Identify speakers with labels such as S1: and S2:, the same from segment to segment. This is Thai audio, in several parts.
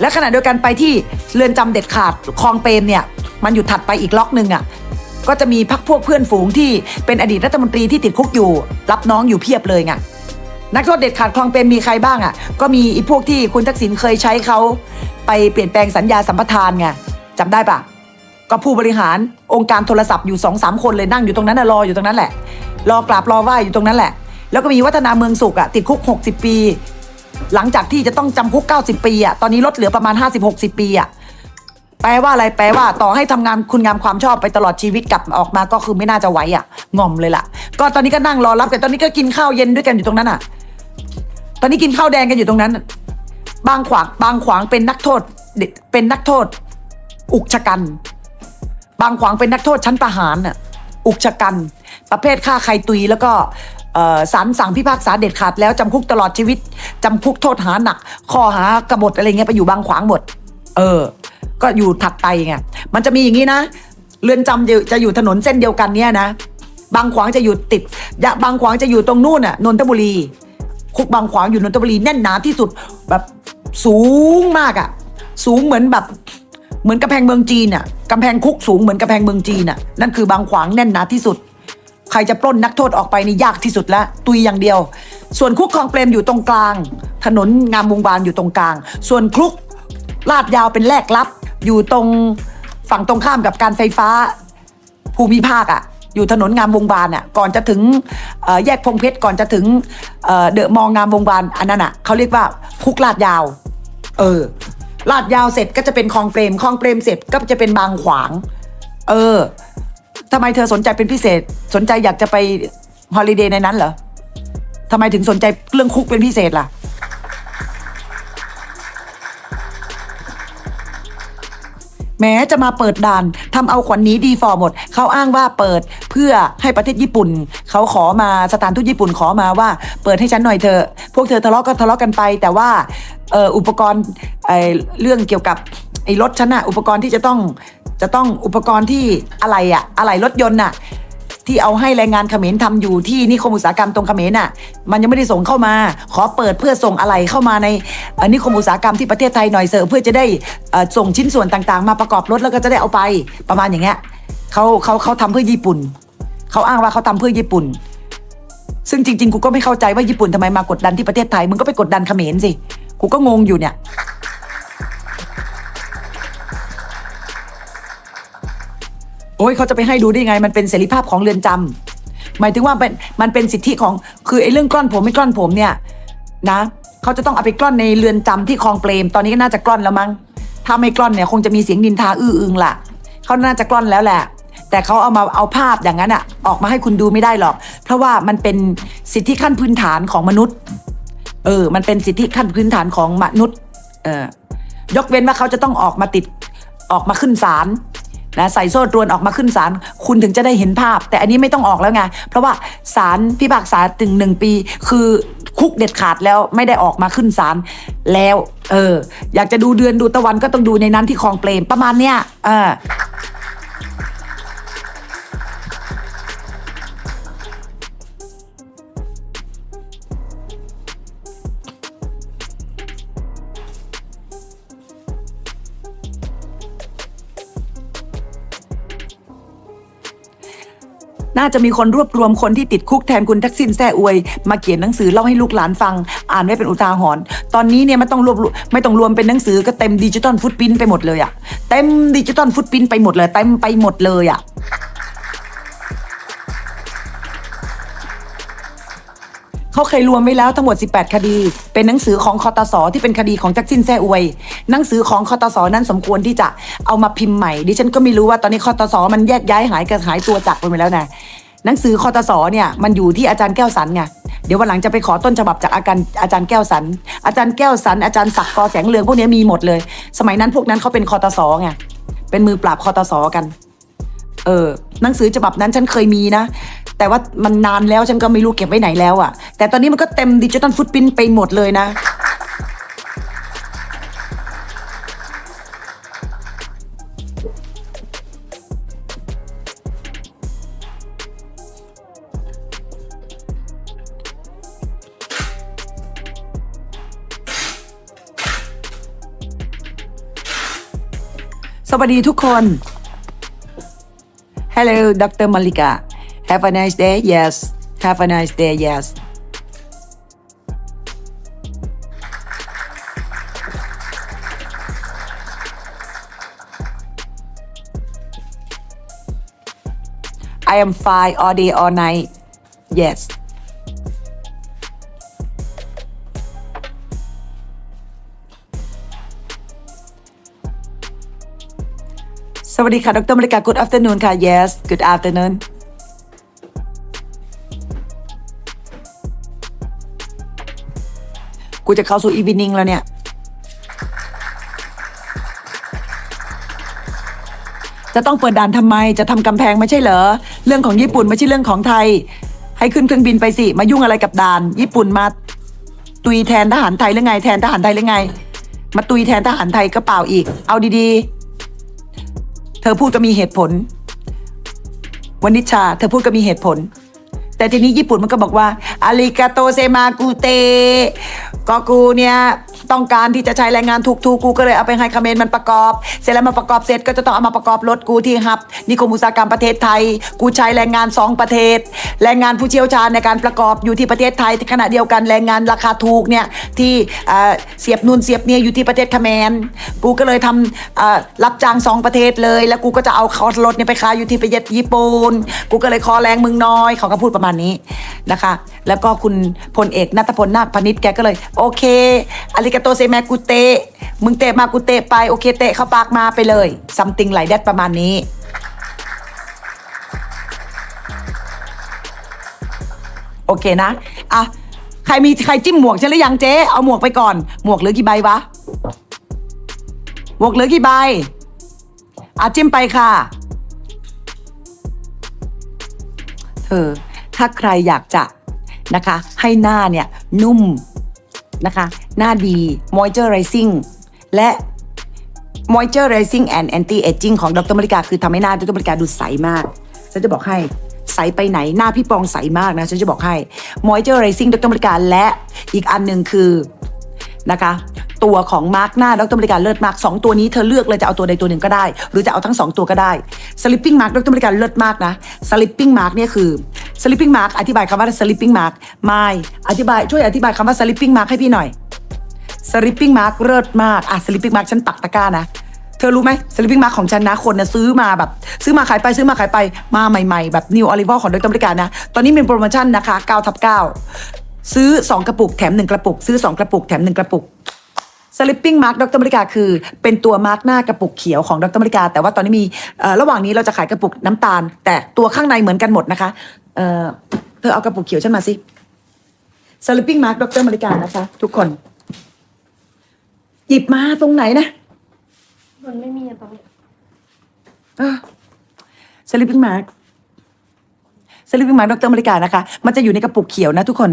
S1: และขณะเดียวกันไปที่เรือนจำเด็ดขาดคลองเปรมเนี่ยมันอยู่ถัดไปอีกล็อกหนึ่งอะก็จะมีพักพวกเพื่อนฝูงที่เป็นอดีตรัฐมนตรีที่ติดคุกอยู่ รับน้องอยู่เพียบเลยไงนักโทษเด็ดขาดคลองเปรมมีใครบ้างอะก็มีอีพวกที่คุณทักษิณเคยใช้เขาไปเปลี่ยนแปลงสัญญาสัมปทานไงจำได้ปะก็ผู้บริหารองค์การโทรศัพท์อยู่สองสามคนเลยนั่งอยู่ตรงนั้นนะรออยู่ตรงนั้นแหละ รอกราบรอไหว้อยู่ตรงนั้นแหละ แล้วก็มีวัฒนาเมืองสุขอะติดคุก 60 ปี หลังจากที่จะต้องจำคุก 90 ปีอะตอนนี้ลดเหลือประมาณ 50-60 ปีอะแปลว่าอะไรแปลว่าต่อให้ทำงานคุณงามความชอบไปตลอดชีวิตกลับออกมาก็คือไม่น่าจะไหวอะงอมเลยล่ะ ก็ตอนนี้ก็นั่งรอรับกันตอนนี้ก็กินข้าวเย็นด้วยกันอยู่ตรงนั้นอะ ตอนนี้กินข้าวแดงกันอยู่ตรงนั้น บางขวางบางขวางเป็นนักโทษเด็กเป็นนักโทษ อุกชะกัน บางขวางเป็นนักโทษชั้นประหารน่ะอุกชะกัน ประเภทฆ่าใครตุยแล้วก็ ศาลสั่งพิพากษาเด็ดขาดแล้วจำคุกตลอดชีวิตจำคุกโทษหาหนัก ข้อหากบฏอะไรเงี้ยไปอยู่บางขวางหมด เออ ก็อยู่ถัดไปไงมันจะมีอย่างนี้นะเรือนจำจะอยู่ถนนเส้นเดียวกันเนี่ยนะบางขวางจะอยู่ติดยะบางขวางจะอยู่ตรงนู่นน่ะนนทบุรี คุกบางขวางอยู่นนทบุรีแน่นหนาที่สุดแบบสูงมากอะ่ะ สูงเหมือนแบบเหมือนกำแพงเมืองจีนอะ่ะกำแพงคุกสูงเหมือนกำแพงเมืองจีนอะ่ะนั่นคือบางขวางแน่นหนาที่สุด ใครจะปล้นนักโทษออกไปนี่ยากที่สุดแล้วตุยอย่างเดียว ส่วนคุกคลองเปรมอยู่ตรงกลาง ถนนงามวงวานอยู่ตรงกลาง ส่วนคุกลาดยาวเป็นแลกลับ อยู่ตรงฝั่งตรงข้ามกับการไฟฟ้าภูมิภาคอะอยู่ถนนงามวงวานอะก่อนจะถึงแยกพงเพชรก่อนจะถึงเดอะมองงามวงวานอันนั้นอะเขาเรียกว่าคุกลาดยาว เออลาดยาวเสร็จก็จะเป็นคลองเปรมคลองเปรมเสร็จก็จะเป็นบางขวาง เออ ทำไมเธอสนใจเป็นพิเศษ สนใจอยากจะไปฮอลิเดย์ในนั้นเหรอทำไมถึงสนใจเรื่องคุกเป็นพิเศษล่ะ แม้จะมาเปิดด่านทำเอาขวัญนนี้ดีฟอร์หมด เขาอ้างว่าเปิดเพื่อให้ประเทศญี่ปุ่น เขาขอมาสถานทูตญี่ปุ่นขอมาว่า เปิดให้ฉันหน่อยเถอะพวกเธอทะเลาะก็ทะเลาะกันไป แต่ว่าอ,อ,อุปกรณ์เรื่องเกี่ยวกับไอ้รถฉันอะอุปกรณ์ที่จะต้อง จะต้องอุปกรณ์ที่อะไรอะอะไรรถยนต์อะที่เอาให้แรงงานเขมรทำอยู่ที่นิคมอุตสาหกรรมตรงเขมรน่ะ มันยังไม่ได้ส่งเข้ามา ขอเปิดเพื่อส่งอะไรเข้ามาในเอ่อนิคมอุตสาหกรรมที่ประเทศไทยหน่อยเสอะเพื่อจะได้ส่งชิ้นส่วนต่างๆ มาประกอบรถแล้วก็จะได้เอาไปประมาณอย่างเงี้ยเขาเขาเขาทำเพื่อญี่ปุ่นเขาอ้างว่าเขาทำเพื่อญี่ปุ่น ซึ่งจริงๆกูก็ไม่เข้าใจว่าญี่ปุ่นทำไมมากดดันที่ประเทศไทยมึงก็ไปกดดันเขมรสิกูก็งงอยู่เนี่ย โอ้ยเขาจะไปให้ดูได้ไง มันเป็นเสรีภาพของเรือนจำหมายถึงว่าเป็นมันเป็นสิทธิของคือไอ้เรื่องกล้อนผมไม่กล้อนผมเนี่ยนะเขาจะต้องเอาไปกล้อนในเรือนจำที่คลองเปรม ตอนนี้ก็น่าจะกล้อนแล้วมั้งถ้าไม่กล้อนเนี่ยคงจะมีเสียงดินทาอื้ออึงล่ะเขาน่าจะกล้อนแล้วแหละ แต่เขาเอามาเอาภาพอย่างนั้นอะออกมาให้คุณดูไม่ได้หรอก เพราะว่ามันเป็นสิทธิขั้นพื้นฐานของมนุษย์ เออ มันเป็นสิทธิขั้นพื้นฐานของมนุษย์ เออยกเว้นว่าเขาจะต้องออกมาติดออกมาขึ้นศาล นะใส่โซ่ตรวนออกมาขึ้นศาลคุณถึงจะได้เห็นภาพ แต่อันนี้ไม่ต้องออกแล้วไง เพราะว่าศาลพิพากษาถึงหนึ่งปี คือคุกเด็ดขาดแล้วไม่ได้ออกมาขึ้นศาลแล้ว เออ อยากจะดูเดือนดูตะวันก็ต้องดูในนั้นที่คลองเปรมประมาณเนี้ยเออ น่าจะมีคนรวบรวมคนที่ติดคุกแทนคุณทักษิณแซ่อวย มาเขียนหนังสือเล่าให้ลูกหลานฟัง อ่านไว้เป็นอุทาหรณ์ตอนนี้เนี่ยไม่ต้องรวบรวมไม่ต้องรวมเป็นหนังสือก็เต็มดิจิตอลฟุตปรินไปหมดเลยอะเต็มดิจิตอลฟุตปรินไปหมดเลยเต็มไปหมดเลยอะ เขาเคยรวมไว้แล้วทั้งหมด 18 คดี เป็นหนังสือของคอตสที่เป็นคดีของทักษิณแซ่อวย หนังสือของคอตสนั้นสมควรที่จะเอามาพิมพ์ใหม่ ดิฉันก็ไม่รู้ว่าตอนนี้คอตสมันแยกย้ายหายกันหายตัวจากไปแล้วนะหนังสือคอตสเนี่ยมันอยู่ที่อาจารย์แก้วสันไงเดี๋ยววันหลังจะไปขอต้นฉบับจากอาจารย์อาจารย์แก้วสัน อาจารย์แก้วสัน อาจารย์ศักดิ์กอแสงเรืองพวกนี้มีหมดเลย สมัยนั้นพวกนั้นเขาเป็นคอตสไงเป็นมือปราบคอตสกัน เออหนังสือฉบับนั้นฉันเคยมีนะ แต่ว่ามันนานแล้วฉันก็ไม่รู้เก็บไว้ไหนแล้วอะ่ะ แต่ตอนนี้มันก็เต็มดิจิตอลฟุตปรินไปหมดเลยนะ สวัสดีทุกคน Hello Dr. Malika Have a nice day. Yes. Have a nice day. Yes. I am fine all day, all night. Yes. Yes, good afternoon. กูจะเข้าสู่ evening แล้วเนี่ย จะต้องเปิดด่านทำไม จะทำกำแพงไม่ใช่เหรอ เรื่องของญี่ปุ่นไม่ใช่เรื่องของไทย ให้ขึ้นเครื่องบินไปสิ มายุ่งอะไรกับด่าน ญี่ปุ่นมา ตุยแทนทหารไทยหรือไง แทนทหารไทยหรือไง มาตุยแทนทหารไทยก็เปล่าอีก เอาดีๆ เธอพูดก็มีเหตุผลวันนิชา เธอพูดก็มีเหตุผล แต่ทีนี้ญี่ปุ่นมันก็บอกว่าอาริกาโตเซมากูเต ก็กูเนี่ย ต้องการที่จะใช้แรงงานถูกๆกูก็เลยเอาไปให้คาเขมนมันประกอบ เสร็จแล้วมาประกอบเสร็จก็จะต้องเอามาประกอบรถกูที่ฮับนิคมอุตสาหกรรมประเทศไทย กูใช้แรงงานสองประเทศ แรงงานผู้เชี่ยวชาญในการประกอบอยู่ที่ประเทศไทยขณะเดียวกันแรงงานราคาถูกเนี่ยที่เสียบนูนเสียบเนี่ยอยู่ที่ประเทศเขมรกูก็เลยทำรับจ้างสองประเทศเลย แล้วกูก็จะเอาคอรถเนี่ยไปขายอยู่ที่ประเทศญี่ปุ่นกูก็เลยคอแรงมึงน้อยเขาก็พูดประมาณนี้นะคะ แล้วก็คุณพลเอกนัทพลนาคพนิษฐ์แกก็เลยโอเคอาริกาโตเซแมกุเตะมึงเตะมากูเตะไปโอเคเตะเข้าปากมาไปเลยซัมติงไหลแดดประมาณนี้ โอเคนะอะใครมีใครจิ้มหมวกฉันหรือยังเจ๊เอาหมวกไปก่อน หมวกเหลือกี่ใบวะ หมวกเหลือกี่ใบอะจิ้มไปค่ะเธอถ้าใครอยากจะนะคะ ให้หน้าเนี่ยนุ่มนะคะ หน้าดี moisturizing และ moisturizing and anti aging ของดรมริกาคือทำให้หน้าดรมริกาดูใสมาก ฉันจะบอกให้ใสไปไหนหน้าพี่ปองใสมากนะ ฉันจะบอกให้ moisturizing ดรมริกาและอีกอันหนึ่งคือนะคะตัวของมาร์กหน้าดรมริกาเลิศมากสองตัวนี้เธอเลือกเลยจะเอาตัวใดตัวหนึ่งก็ได้ หรือจะเอาทั้งสองตัวก็ได้ sleeping mark ดรมริกาเลิศมากนะ sleeping mark เนี่ยคือ sleeping mark อธิบายคำว่า sleeping mark ไม่อธิบายช่วยอธิบายคำว่า sleeping mark ให้พี่หน่อย สลิปปิ้งมาร์กเลิศมากอะสลิปปิ้งมาร์กฉันปักตะกร้านะ เธอรู้ไหมสลิปปิ้งมาร์กของฉันนะคนนะซื้อมาแบบ ซื้อมาขายไปซื้อมาขายไปมาใหม่ๆ แบบนิวออลิวของดรบริกานะ ตอนนี้มีโปรโมชั่นนะคะ9ทับ9ซื้อ 2 กระปุกแถม 1 กระปุก ซื้อ 2 กระปุกแถม 1 กระปุกสลิปปิ้งมาร์กดรมริกาคือ เป็นตัวมาร์กหน้ากระปุกเขียวของดรมริกา แต่ว่าตอนนี้มีระหว่างนี้เราจะขายกระปุกน้ำตาล แต่ตัวข้างในเหมือนกันหมดนะคะเอ่อเธอเอากระปุกเขียวฉันมาสิสลิปปิ้งมาร์กดรมริกานะคะ ทุกคน หยิบมาตรงไหนนะ
S2: มันไม่มีอะตอนนี้
S1: สลิปปิ้งมาร์กสลิปปิ้งมาร์กดรมริกานะคะ มันจะอยู่ในกระปุกเขียวนะทุกคน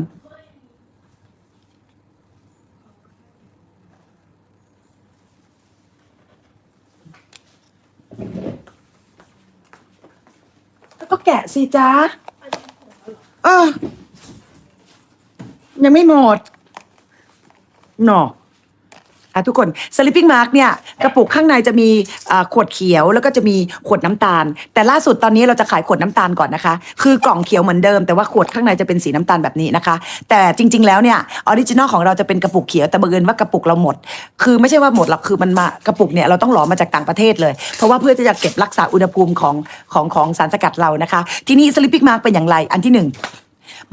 S1: ก็แกะสิจ้าเออ ยังไม่หมดหนอ อะทุกคน sleeping mark เนี่ยกระปุกข้างในจะมีอ่าขวดเขียวแล้วก็จะมีขวดน้ำตาล แต่ล่าสุดตอนนี้เราจะขายขวดน้ำตาลก่อนนะคะ คือกล่องเขียวเหมือนเดิมแต่ว่าขวดข้างในจะเป็นสีน้ำตาลแบบนี้นะคะ แต่จริง ๆ แล้วเนี่ยออริจินอลของเราจะเป็นกระปุกเขียวแต่บังเอิญว่ากระปุกเราหมด คือไม่ใช่ว่าหมดหรอกคือมันมากระปุกเนี่ยเราต้องหลอมาจากต่างประเทศเลย เพราะว่าเพื่อที่จะเก็บรักษาอุณหภูมิของของของสารสกัดเรานะคะ ทีนี้ sleeping mark เป็นอย่างไรอันที่หนึ่ง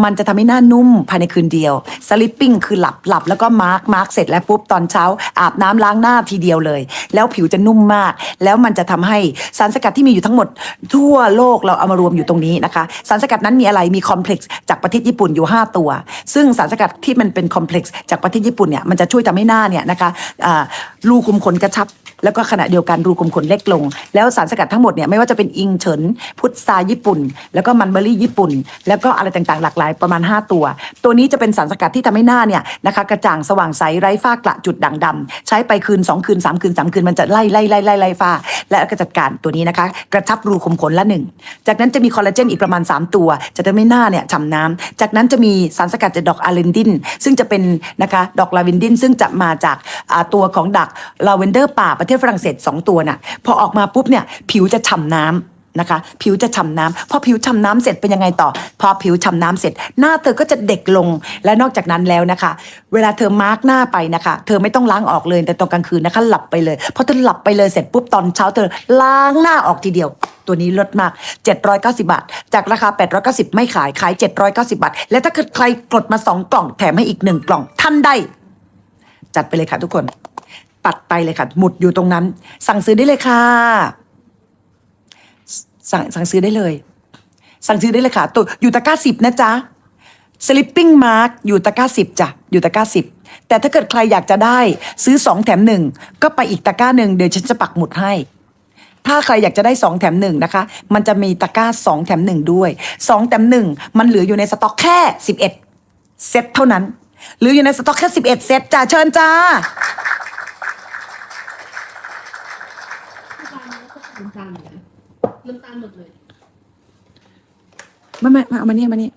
S1: มันจะทำให้หน้านุ่มภายในคืนเดียวสลิปปิ้งคือหลับหลับแล้วก็มาร์กมาร์กเสร็จแล้วปุ๊บตอนเช้า อาบน้ำล้างหน้าทีเดียวเลย แล้วผิวจะนุ่มมาก แล้วมันจะทำให้สารสกัดที่มีอยู่ทั้งหมด ทั่วโลกเราเอามารวมอยู่ตรงนี้นะคะสารสกัดนั้นมีอะไรมีคอมเพล็กซ์จากประเทศญี่ปุ่นอยู่ 5 ตัว ซึ่งสารสกัดที่มันเป็นคอมเพล็กซ์จากประเทศญี่ปุ่นเนี่ยมันจะช่วยทำให้หน้าเนี่ยนะคะรูขุมขนกระชับ แล้วก็ขณะเดียวกันรูขุมขนเล็กลง แล้วสารสกัดทั้งหมดเนี่ยไม่ว่าจะเป็นอิงเฉินพุทราญี่ปุ่น แล้วก็มันเบอร์รี่ญี่ปุ่น แล้วก็อะไรต่างๆหลากหลายประมาณ 5 ตัว ตัวนี้จะเป็นสารสกัดที่ทำให้หน้าเนี่ยนะคะกระจ่างสว่างใสไร้ฝ้ากระจุดด่างดำใช้ไปคืน 2 คืน 3 คืน 3 คืนมันจะไล่ไล่ไล่ไล่ไล่ฝ้า และก็จัดการตัวนี้นะคะ กระชับรูขุมขนละหนึ่งจากนั้นจะมีคอลลาเจนอีกประมาณ 3 ตัว จะทำให้หน้าเนี่ยฉ่ำน้ำจากนั้นจะมีสารสกัดจากดอกอาเลนดิน ซึ่งจะเป็นนะคะดอกลาเวนดินซึ่งจะมาจากตัวของดักลาเวนเดอร์ป่าประเทศทศฝรั่งเศสสองตัวน่ะพอออกมาปุ๊บเนี่ยผิวจะฉ่ำน้ำ นะคะ ผิวจะฉ่ำน้ำพอผิวฉ่ำน้ำเสร็จเป็นยังไงต่อ พอผิวฉ่ำน้ำเสร็จ หน้าเธอก็จะเด็กลงและนอกจากนั้นแล้วนะคะ เวลาเธอมาร์กหน้าไปนะคะ เธอไม่ต้องล้างออกเลยแต่ตอนกลางคืนนะคะ หลับไปเลยพอเธอหลับไปเลยเสร็จปุ๊บตอนเช้าเธอล้างหน้าออกทีเดียวตัวนี้ลดมาก 790 บาท จากราคา 890 ไม่ขาย ขาย 790 บาท และถ้าเกิดใครกดมา 2 กล่องแถมให้อีก 1 กล่องท่านได้ จัดไปเลยค่ะทุกคน ปัดไปเลยค่ะ หมุดอยู่ตรงนั้น สั่งซื้อได้เลยค่ะ สั่งสั่งซื้อได้เลย สั่งซื้อได้เลยค่ะตัวอยู่ตะกร้าสิบนะจ๊ะ Sleeping Mark อยู่ตะกร้าสิบจ้ะอยู่ตะกร้าสิบแต่ถ้าเกิดใครอยากจะได้ซื้อสองแถมหนึ่งก็ไปอีกตะกร้าหนึ่งเดี๋ยวฉันจะปักหมุดให้ ถ้าใครอยากจะได้2แถมหนึ่งนะคะ มันจะมีตะกร้า2แถมหนึ่งด้วย2แถมหนึ่งมันเหลืออยู่ในสต็อกแค่11เซตเท่านั้นเหลืออยู่ในสต็อกแค่11เซตจ้าเชิญจ้า
S2: น้ำตาลนะ น้ำตาลหมดเลย
S1: ไม่ไม่ไม่เอามานี่เอามานี่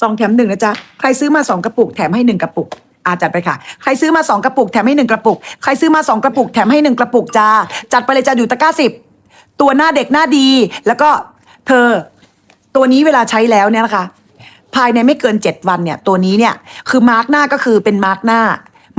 S1: สองแถมหนึ่งนะจ๊ะ ใครซื้อมาสองกระปุกแถมให้หนึ่งกระปุก อาจัดไปค่ะ ใครซื้อมาสองกระปุกแถมให้หนึ่งกระปุก ใครซื้อมาสองกระปุกแถมให้หนึ่งกระปุกจ้า จัดไปเลยจ้าอยู่ตะกร้าสิบ ตัวหน้าเด็กหน้าดี แล้วก็เธอ ตัวนี้เวลาใช้แล้วเนี่ยนะคะ ภายในไม่เกิน7วันเนี่ย ตัวนี้เนี่ย คือมาร์กหน้าก็คือเป็นมาร์กหน้า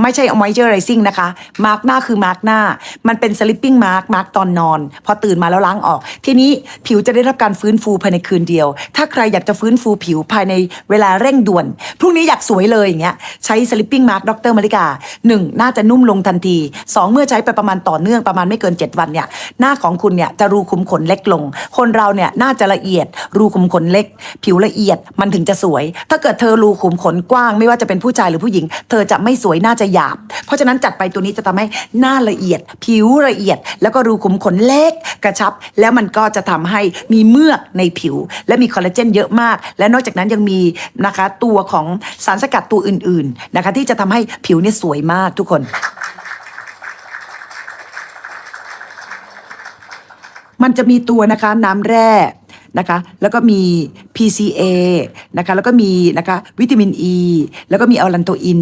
S1: ไม่ใช่เอาไ o เจอร์ไรซิ่งนะคะ มาร์กหน้าคือมาร์กหน้า มันเป็นสลิปปิ้งมาร์กมาร์กตอนนอน พอตื่นมาแล้วล้างออก ทีนี้ผิวจะได้รับการฟื้นฟูภายในคืนเดียว ถ้าใครอยากจะฟื้นฟูผิวภายในเวลาเร่งด่วน พรุ่งนี้อยากสวยเลยอย่างเงี้ยใช้สลิปปิ้งมาร์กดรมาริกาหนึ่งน่าจะนุ่มลงทันทีสองเมื่อใช้ไปประมาณต่อเนื่องประมาณไม่เกิน 7 วันเนี่ยหน้าของคุณเนี่ยจะรูขุมขนเล็กลง คนเราเนี่ยน่าจะละเอียด รูขุมขนเล็ก ผิวละเอียดมันถึงจะสวย ถ้าเกิดเธอรูขุมขนกว้าง ไม่ว่าจะเป็นผู้ชายหรือผู้หญิง เธอจะไม่สวยน่าจะหยาบ เพราะฉะนั้นจัดไปตัวนี้จะทำให้หน้าละเอียด ผิวละเอียด แล้วก็รูขุมขนเล็กกระชับ แล้วมันก็จะทำให้มีเมือกในผิว และมีคอลลาเจนเยอะมาก และนอกจากนั้นยังมีนะคะตัวของสารสกัดตัวอื่นๆนะคะที่จะทำให้ผิวเนี่ยสวยมากทุกคนมันจะมีตัวนะคะน้ำแร่ นะคะแล้วก็มี PCA นะคะแล้วก็มีนะคะวิตามินอ e, ีแล้วก็มีอัลันโตอิน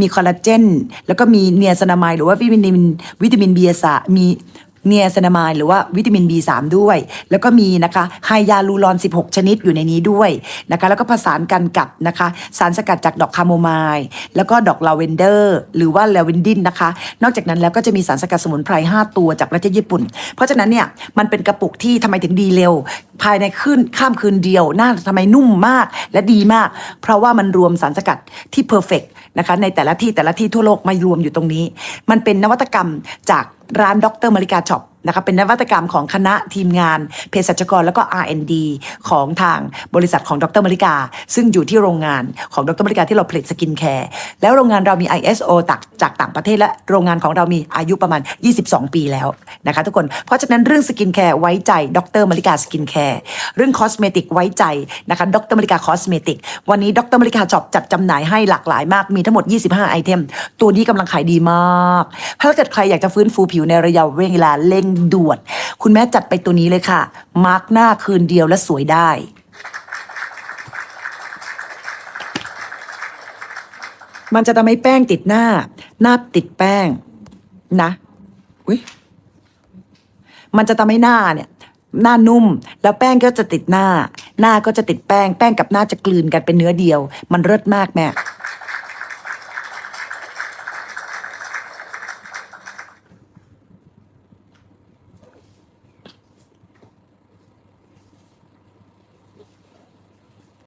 S1: มีคอลลาเจน แล้วก็มีเนียซานามายหรือว่าวิตามินวิตามิน B สามี เนียซานามายหรือว่าวิตามิน B3 ด้วย แล้วก็มีนะคะไฮยาลูรอน 16 ชนิดอยู่ในนี้ด้วยนะคะแล้วก็ผสานกันกับนะคะสารสกัดจากดอกคาโมไมล์แล้วก็ดอกลาเวนเดอร์หรือว่าลาเวนดินนะคะ นอกจากนั้นแล้วก็จะมีสารสกัดสมุนไพร 5 ตัวจากประเทศญี่ปุ่น เพราะฉะนั้นเนี่ยมันเป็นกระปุกที่ทำไมถึงดีเร็ว ภายในคืนข้ามคืนเดียวหน้าทำไมนุ่มมากและดีมาก เพราะว่ามันรวมสารสกัดที่เพอร์เฟกนะคะในแต่ละที่แต่ละที่ทั่วโลกมารวมอยู่ตรงนี้ มันเป็นนวัตกรรมจาก ร้านดรมาริกาช็อป นะคะเป็นนวัตกรรมของคณะทีมงานเภสัชกรแล้วก็ R&D ของทางบริษัทของดรมาริกา ซึ่งอยู่ที่โรงงานของดรมาริกาที่เราผลิตสกินแคร์แล้วโรงงานเรามี ISO จากจากต่างประเทศและโรงงานของเรามีอายุประมาณ 22 ปีแล้วนะคะทุกคนเพราะฉะนั้นเรื่องสกินแคร์ไว้ใจดรมาริกาสกินแคร์เรื่องคอสเมติกไว้ใจนะคะดรมาริกาคอสเมติกวันนี้ดรมาริกาช็อปจัดจำหน่ายให้หลากหลายมากมีทั้งหมด 25 ไอเทม ตัวนี้กำลังขายดีมาก ถ้าเกิดใครอยากจะฟื้นฟูผิวในระยะเวลาเร่งด่วน คุณแม่จัดไปตัวนี้เลยค่ะ มาร์กหน้าคืนเดียวและสวยได้มันจะทำให้แป้งติดหน้า หน้าติดแป้ง นะอุ้ยมันจะทำให้หน้าเนี่ย หน้านุ่ม แล้วแป้งก็จะติดหน้า หน้าก็จะติดแป้ง แป้งกับหน้าจะกลืนกันเป็นเนื้อเดียว มันเลิศมากแม่